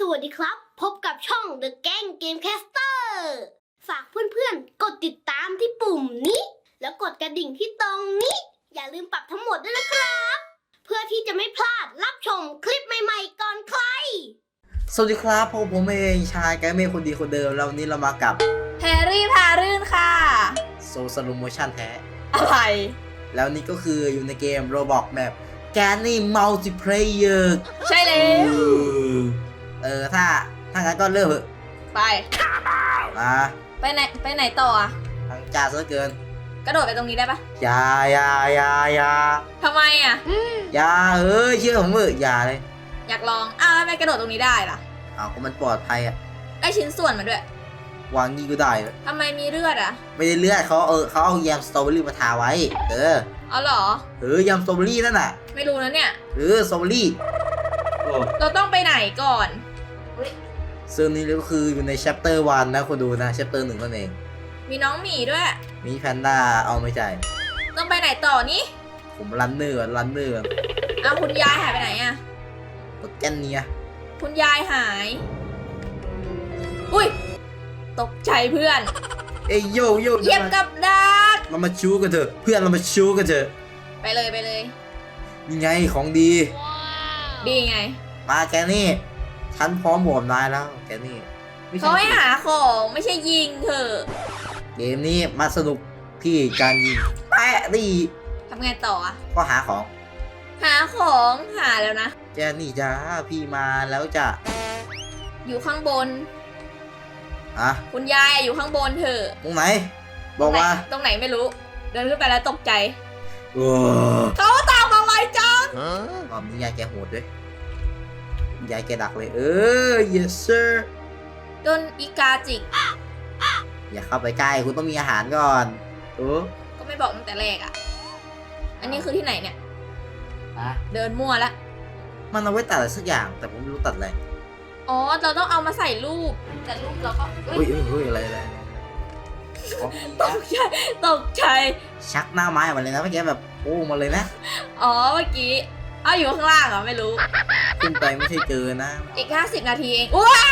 สวัสดีครับ พบกับช่อง The Gang Gamecaster ฝากเพื่อนๆ กดติดตามที่ปุ่มนี้ แล้วกดกระดิ่งที่ตรงนี้ อย่าลืมปรับทั้งหมดด้วยนะครับ เพื่อที่จะไม่พลาดรับชมคลิปใหม่ๆก่อนใคร สวัสดีครับผมผมเองชายแกเมย์คนดีคนเดิมแล้ววันนี้เรามากับแฮร์รี่พารื่นค่ะ โซสโลโมชั่นแท้ อะไร แล้วนี่ก็คืออยู่ในเกมโรบอกแบบแกนี่มัลติเพลเยอร์ใช่แล้ว เออถ้าถ้างั้นก็เริ่มเถอะไป นะไปไหนไปไหนต่ออะทางจ่าซะเหลือเกินกระโดดไปตรงนี้ได้ปะอย่าอย่าอย่าอย่าทำไมอะอย่าเอ้ยเชื่อผมเถอะอย่าเลยอยากลอง อ้าวแล้วทำไมกระโดดตรงนี้ได้ล่ะเอาก็มันปลอดภัยอะได้ชิ้นส่วนมาด้วยวางงี้ก็ได้เลยทำไมมีเลือดอะไม่ได้เลือดเขาเออเขาเอาแยมสตรอเบอรี่มาทาไว้ เออเอาเหรอ เออยำสตรอเบอรี่นั่นน่ะไม่รู้นะเนี่ย เออสตรอเบอรี่โอ้เราต้องไปไหนก่อน ซึ่งนี่ก็คืออยู่ใน chapter 1นะคนดูนะ chapter หนึ่งนั่นเอง มีน้องหมีด้วย มีแพนด้าเอาไม่ใจต้องไปไหนต่อนี่ผมรันเนอร์รันเนอร์อ้าวคุณยายหายไปไหนอะก็แกนเนียคุณยายหาย อุ้ย ตกใจเพื่อน เอ้ยโยโย่เหยียบกับดักเรามาชูกันเถอะเพื่อนเรามาชูกันเถอะไปเลยไปเลยนี่ไงของดี ดีไง มาแกนี่ ฉันพร้อมบวมนายแล้วแกนี่ไม่ใช่เขาให้หาของไม่ใช่ยิงเถอะเกมนี้มาสนุกที่การยิงแปะดีทำไงต่ออะก็หาของ หาของหาแล้วนะแกนี่จ้าพี่มาแล้วจะอยู่ข้างบนอะคุณยายอะอยู่ข้างบนเถอะตรงไหน บอกว่าตรงไหนไม่รู้ เดินขึ้นไปแล้วตกใจโอ้เขาตามมาไวจังรอบนี้ยายแกโหดด้วย ยายแกดักเลย เออ yes sir โดนอีกาจิก อย่าเข้าไปใกล้คุณต้องมีอาหารก่อนโอ้ก็ไม่บอกตั้งแต่แรกอะอันนี้คือที่ไหนเนี่ยอะเดินมั่วแล้วมันเอาไว้ตัดอะไรสักอย่าง แต่ผมไม่รู้ตัดอะไรอ๋อ เราต้องเอามาใส่รูป แต่รูปเราก็เฮ้เฮ้ยยเฮ้ยเฮ้ยอะไรอะไรของตกใจตกใจ ชักหน้าไม้ออกมาเลยนะเมื่อกี้แบบโอ้มาเลยนะ อ๋อ เมื่อกี้ เอาอยู่ข้างล่างเหรอไม่รู้ ขึ้นไปไม่ใช่เจอนะอีก 50 นาทีเองว้า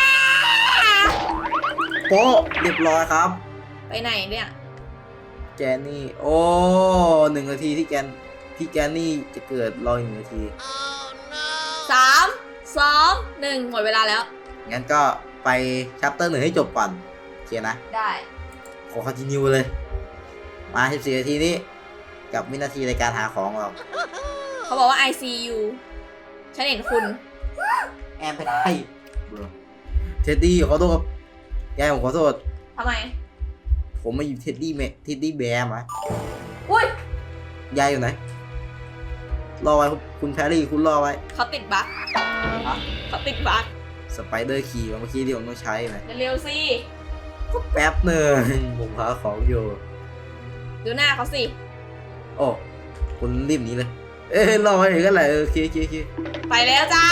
โป๊ะเรียบร้อยครับ ไปไหนเนี่ยแกนี่ โอ้หนึ่งนาทีที่แกนที่แกนี่จะเกิดรออีกหนึ่งนาที สามสองหนึ่งหมดเวลาแล้ว งั้นก็ไปชัปเตอร์หนึ่งให้จบก่อนโอเคนะ ได้ขอคอนติเนียเลย มา 14 นาทีนี้ กับวินาทีในการหาของเรา เขาบอกว่า ICU ฉันเห็นคุณ แอมไปได้เท็ดดี้ขอโทษยายผมขอโทษ ทำไม ผมมาอยู่เท็ดดี้เมเท็ดดี้แบร์มาอุ้ย ยายอยู่ไหน รอไว้คุณแพรรี่คุณรอไว้ เขาติดบั๊กเขาติดบั๊กสไปเดอร์คีย์เมื่อกี้ที่ผมต้องใช้ไหมเร็วๆสิ แป๊บหนึ่งผมหาของอยู่ ดูหน้าเขาสิ โอ้ คุณรีบหนี้เลย เอ้ยรอไว้กันแหละเออโอเคโอเคโอเคไปแล้วจ้า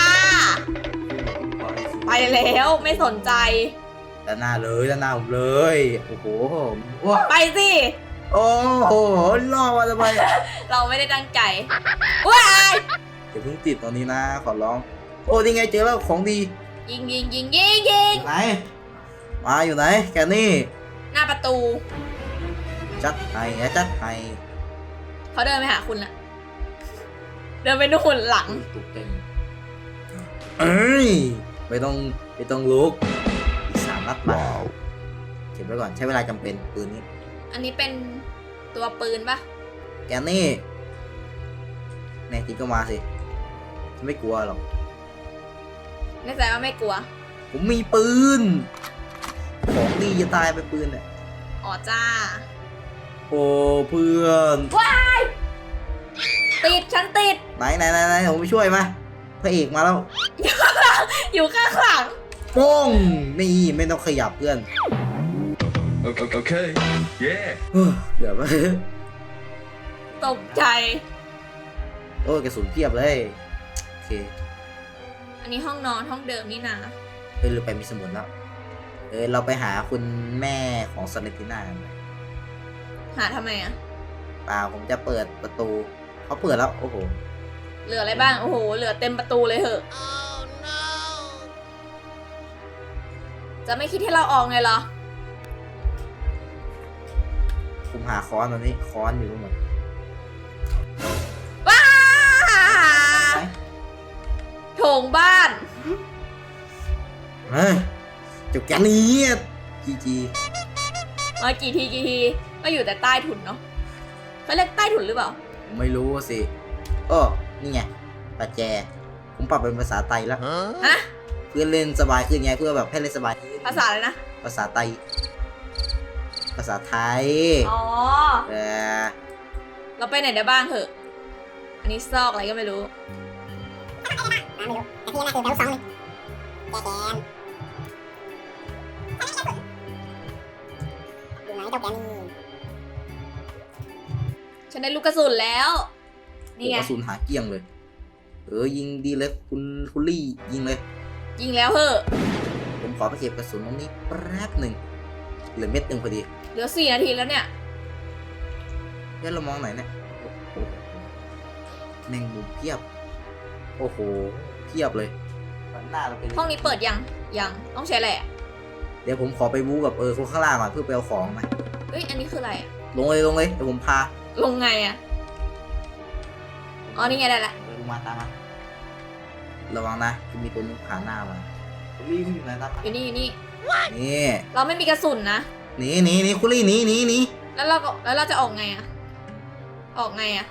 ไปแล้วไม่สนใจ ด้านหน้าเลยด้านหน้าผมเลย โอ้โหว้าไปสิ โอ้โหรอมาทำไมเราไม่ได้ตั้งใจว้ายอย่าเพิ่งติดตอนนี้นะขอร้อง โอ้นี่ไงเจอแล้วของดียิงยิงยิงยิงยิงไหนมาอยู่ไหนแกนี่หน้าประตู จัดให้นะจัดให้เขาเดินไปหาคุณละ เดินไปนู่นหลังตกใจเอ้ยไม่ต้องไม่ต้องลุกอีกสามนัดมาเก็บไว้ก่อนใช้เวลาจำเป็นปืนนี้ อันนี้เป็นตัวปืนปะแกนี่แน่จริงก็มาสิฉันไม่กลัวหรอกแน่ใจว่าไม่กลัว ผมมีปืนของดีจะตายไปปืนเนี่ยอ๋อจ้า โอ้เพื่อน ติดฉันติด ไหนไหนไหนไหนผมไปช่วยมาพระเอกมาแล้ว อยู่ข้างหลังโป้งนี่ไม่ต้องขยับเพื่อน Okay, okay. Yeah. เฮ้ยเดี๋ยวไปตกใจ โอ้ยกระสุนเพียบเลยโอเคอันนี้ห้องนอนห้องเดิมนี่นะเออเราไปมีสมุนแล้วเออเราไปหาคุณแม่ของซาเลนติน่ากันหาทำไมอะเปล่าผมจะเปิดประตู เขาเปิดแล้ว โอ้โห เหลืออะไรบ้าง โอ้โห เหลือเต็มประตูเลยเหอะ จะไม่คิดให้เราออกไงเหรอ ผมหาค้อนตอนนี้ค้อนอยู่ตรงไหนว้าไหนโถงบ้าน เฮ้ยจบแกนนี้จีจีมากี่ทีกี่ที ก็อยู่แต่ใต้ถุนเนาะเขาเรียกใต้ถุนหรือเปล่าผม ไม่รู้สิโอ้นี่ไงปัจแจ ผมปรับเป็นภาษาไตแล้ว ฮะ เพื่อเล่นสบายขึ้นไงเพื่อแบบให้เล่นสบายขึ้นภาษาอะไรนะ ภาษาไต ภาษาไทยอ๋อ เออเราไปไหนได้บ้างเหอะ อันนี้ซอกอะไรก็ไม่รู้ ฉันได้ลูกกระสุนแล้ว นี่ไง กระสุนหาเกลี้ยงเลย เออ ยิงดีเลยคุณคุณลี่ยิงเลย ยิงแล้วเหอะ ผมขอไปเก็บกระสุนตรงนี้แป๊บหนึ่งเหลือเม็ดหนึ่งพอดี เหลือสี่นาทีแล้วเนี่ยเดี๋ยวเรามองไหนเนี่ยโอ้โหแมงมุมเพียบ โอ้โห เพียบเลยวันหน้าเราไปห้องนี้เปิดยัง ยัง ต้องใช้อะไรอะ เดี๋ยวผมขอไปบู๊กับเออคนข้างล่างก่อนเพื่อไปเอาของนะเอ้ย อันนี้คืออะไรอะลงเลยลงเลย เดี๋ยวผมพา ลงไงอะอ๋อนี่ไงได้ละเออลงมาตามมาระวังนะจะมีตัวนึงผ่านหน้ามาวิ่งอยู่ไหนตามมาอยู่นี่อยู่นี่ นี่เราไม่มีกระสุนนะ หนีหนีหนีคุณลี่หนีหนีหนีแล้วเราก็แล้วเราจะออกไงอะออกไงอะ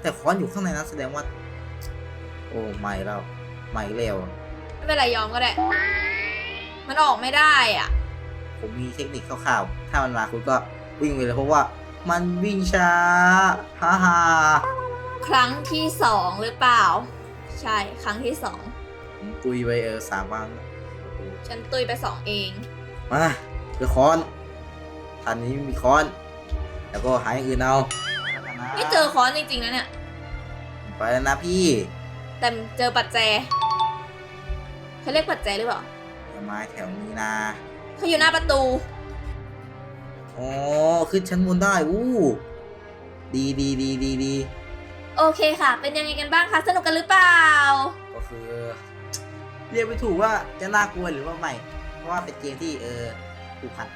แต่ค้อนอยู่ข้างในนั้นแสดงว่า โอ้ไม่แล้วไม่แล้วไม่เป็นไรยอมก็ได้ มันออกไม่ได้อะ ผมมีเทคนิคคร่าวๆ ถ้ามันมาคุณก็วิ่งไปเลยเพราะว่า มันวิ่งช้าฮ่าฮ่าครั้งที่สองหรือเปล่า ใช่ครั้งที่สองผมตุยไปเออสามวันฉันตุยไปสองเอง มาเจอค้อนทันนี้มีค้อน แล้วก็หาอย่างอื่นเอาไม่เจอค้อนจริงๆนะเนี่ย ไปแล้วนะพี่ แต่เจอปัจแจเขาเรียกปัจแจหรือเปล่าอย่ามาแถวนี้นะเขาอยู่หน้าประตูอ๋อ ขึ้นชั้นบนได้อู้ดีดีดีดีดีโอเคค่ะ เป็นยังไงกันบ้างคะสนุกกันหรือเปล่า ก็คือ เรียกไม่ถูกว่าจะน่ากลัวหรือว่าไม่เพราะว่าเป็นเกมที่เออผูกพัน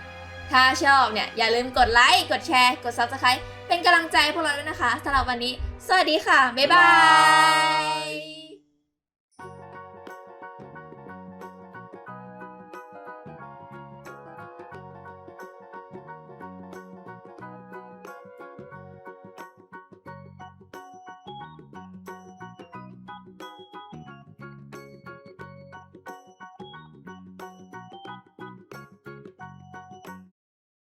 ถ้าชอบเนี่ย อย่าลืมกดไลค์กดแชร์กด Subscribe เป็นกำลังใจให้พวกเราด้วยนะคะสำหรับวันนี้ สวัสดีค่ะ บ๊ายบาย